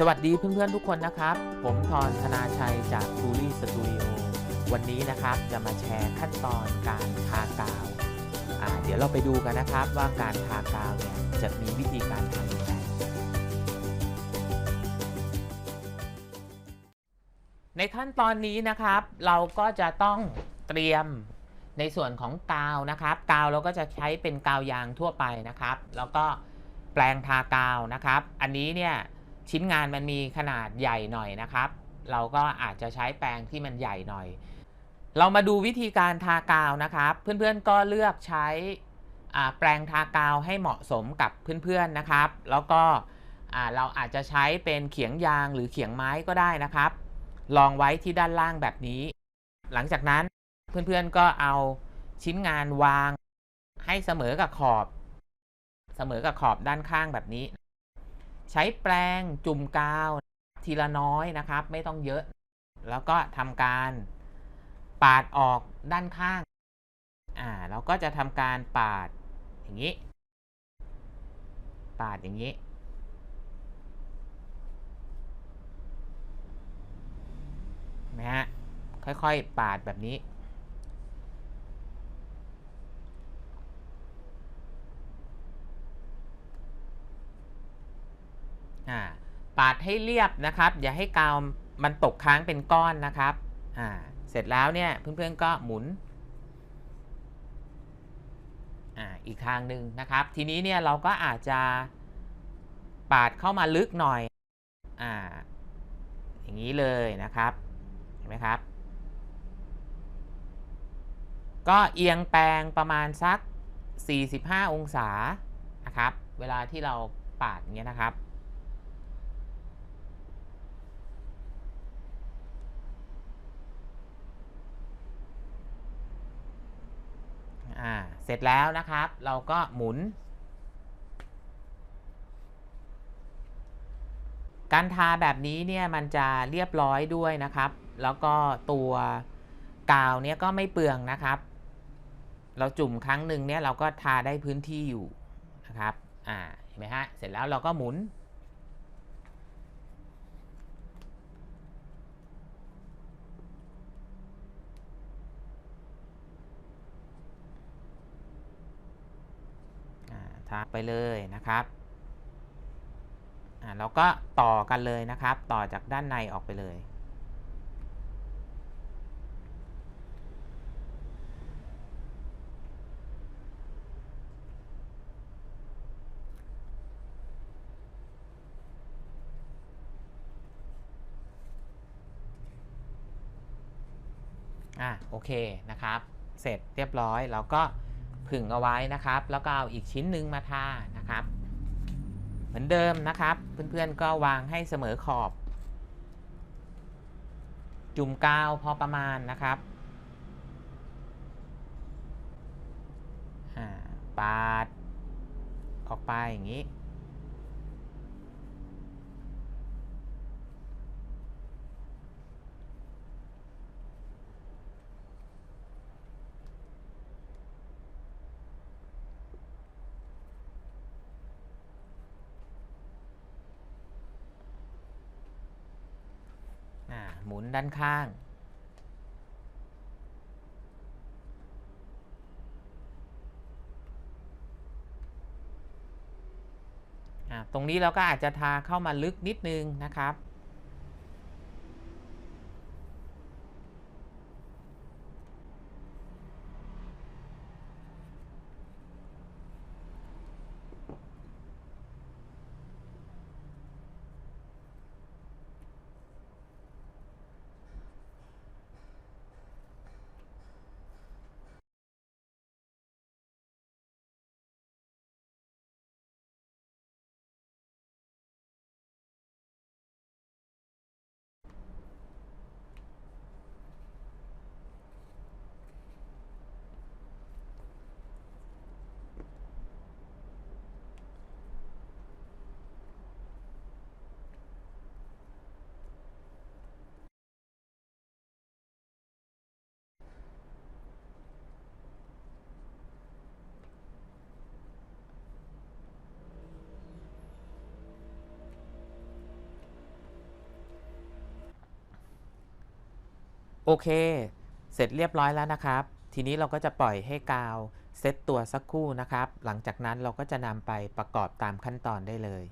สวัสดีเพื่อนๆทุกคนนะครับ ผมทรธนาชัยจากทูรี่สตูดิโอวันนี้นะครับจะมาแชร์ขั้นตอนการทากาวอ่าเดี๋ยวเราไปดูกันนะครับว่าการทากาวเนี่ยจะมีวิธีการทำอย่างไรในขั้นตอนนี้นะครับ เราก็จะต้องเตรียมในส่วนของกาวนะครับ กาวเราก็จะใช้เป็นกาวยางทั่วไปนะครับ แล้วก็แปลงทากาวนะครับ อันนี้เนี่ย ชิ้นงานมันมีขนาดใหญ่หน่อยนะครับ เราก็อาจจะใช้แปรงที่มันใหญ่หน่อย เรามาดูวิธีการทากาวนะครับ เพื่อนๆก็เลือกใช้แปรงทากาวให้เหมาะสมกับเพื่อนๆนะครับ แล้วก็เราอาจจะใช้เป็นเขียงยางหรือเขียงไม้ก็ได้นะครับ ลองไว้ที่ด้านล่างแบบนี้ หลังจากนั้นเพื่อนๆก็เอาชิ้นงานวางให้เสมอกับขอบ เสมอกับขอบด้านข้างแบบนี้ ใช้แปรงจุ่มกาว ทีละน้อยนะครับ ไม่ต้องเยอะ แล้วก็ทำการปาดออกด้านข้าง อ่า เราก็จะทำการปาดอย่างนี้ ปาดอย่างนี้ นะฮะ ค่อยๆ ปาดแบบนี้ อ่าปาดให้เรียบนะครับ อย่าให้กาวมันตกค้างเป็นก้อนนะครับอ่าเสร็จแล้วเนี่ยเพื่อนๆก็หมุนอ่าอีกทางหนึ่งนะครับ ทีนี้เนี่ยเราก็อาจจะปาดเข้ามาลึกหน่อยอ่าอย่างนี้เลยนะครับเห็นไหมครับ ก็เอียงแปลงประมาณสัก 45 องศานะครับ เวลาที่เราปาดเงี้ยนะครับ อ่าเสร็จแล้วนะครับ เราก็หมุน การทาแบบนี้เนี่ยมันจะเรียบร้อยด้วยนะครับ แล้วก็ตัวกาวเนี่ยก็ไม่เปลืองนะครับ เราจุ่มครั้งหนึ่งเนี่ยเราก็ทาได้พื้นที่อยู่นะครับอ่าเห็นไหมฮะเสร็จแล้วเราก็หมุน อ่า ทาไปเลยนะครับอ่าเราก็ต่อกันเลยนะครับ ต่อจากด้านในออกไปเลย อะโอเคนะครับ เสร็จเรียบร้อยเราก็ ผึ่งเอาไว้นะครับ แล้วก็เอาอีกชิ้นหนึ่งมาทานะครับ เหมือนเดิมนะครับ เพื่อนๆก็วางให้เสมอขอบ จุ่มกาวพอประมาณนะครับอ่าปาด ออกไปอย่างนี้ อ่า หมุนด้านข้างอ่าตรงนี้เราก็อาจจะทาเข้ามาลึกนิดนึงนะครับ โอเค เสร็จเรียบร้อยแล้วนะครับ ทีนี้เราก็จะปล่อยให้กาวเซตตัวสักครู่นะครับ หลังจากนั้นเราก็จะนำไปประกอบตามขั้นตอนได้เลย